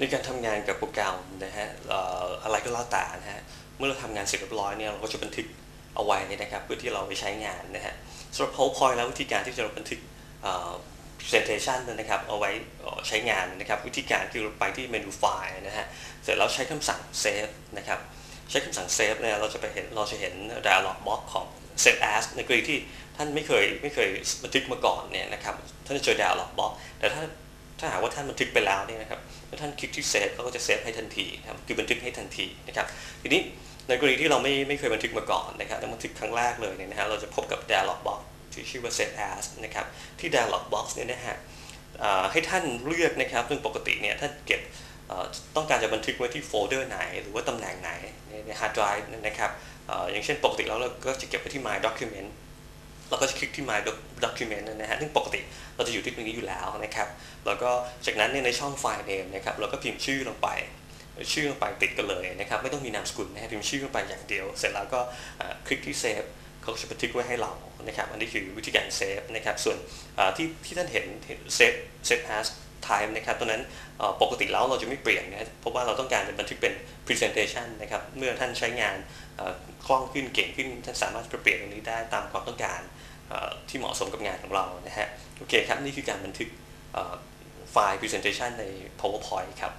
ในการทำงานกับโปรแกรมนะฮะอะไรก็แล้วแต่นะฮะเมื่อเราทำงานเสร็จเรียบร้อยเนี่ยเราก็จะบันทึกเอาไว้นะครับเพื่อที่เราไปใช้งานนะฮะสำหรับ PowerPoint แล้ววิธีการที่จะบันทึก presentation นะครับเอาไว้ใช้งานนะครับวิธีการคือไปที่เมนูไฟล์นะฮะเสร็จแล้วใช้คำสั่ง save นะครับใช้คำสั่ง save เนี่ยเราจะไปเห็นเราจะเห็น dialog box ของ save as ในกรณีที่ท่านไม่เคยไม่เคยบันทึกมาก่อนเนี่ยนะครับท่านจะเจอ dialog box แต่ถ้า ถ้าหากว่าท่านบันทึกไปแล้วเนี่ยนะครับเมื่อท่านคลิกที่เซฟเขาก็จะเซฟให้ทันทีนะครับคือบันทึกให้ทันทีนะครับทีนี้ในกรณีที่เราไม่ไม่เคยบันทึกมาก่อนนะครับแล้วบันทึกครั้งแรกเลยเนี่ยนะฮะเราจะพบกับ dialog box ที่ชื่อว่า save as นะครับที่ dialog box เนี่ยนะฮะให้ท่านเลือกนะครับซึ่งปกติเนี่ยท่านเก็บต้องการจะบันทึกไว้ที่โฟลเดอร์ไหน หรือว่าตำแหน่งไหนในใน hard drive นะครับเอ่ออย่างเช่นปกติแล้วเราก็จะเก็บไว้ที่ my document เราก็จะคลิกที่ my document นะฮะซึ่งปกติเราจะอยู่ที่ตรงนี้อยู่แล้วนะครับ แล้วก็จากนั้นเนี่ยในช่องไฟล์ name นะครับเราก็พิมพ์ชื่อลงไป ชื่อลงไปติดกันเลยนะครับ ไม่ต้องมีนามสกุลนะฮะพิมพ์ชื่อลงไปอย่างเดียว เสร็จแล้วก็คลิกที่ save เขาจะบันทึกไว้ให้เรานะครับ อันนี้คือวิธีการ save นะครับ ส่วนที่ที่ท่านเห็นเห็น save save as time นะครับตัวนั้นปกติแล้วเราจะไม่เปลี่ยนนะเพราะว่าเราต้องการจะบันทึกเป็น presentation นะครับเมื่อท่านใช้งานคล่องขึ้นเก่งขึ้นท่านสามารถเปลี่ยนตรงนี้ได้ตามความต้องการที่เหมาะสมกับงานของเรานะฮะโอเคครับนี่คือการบันทึกไฟล์ presentation ใน PowerPoint ครับ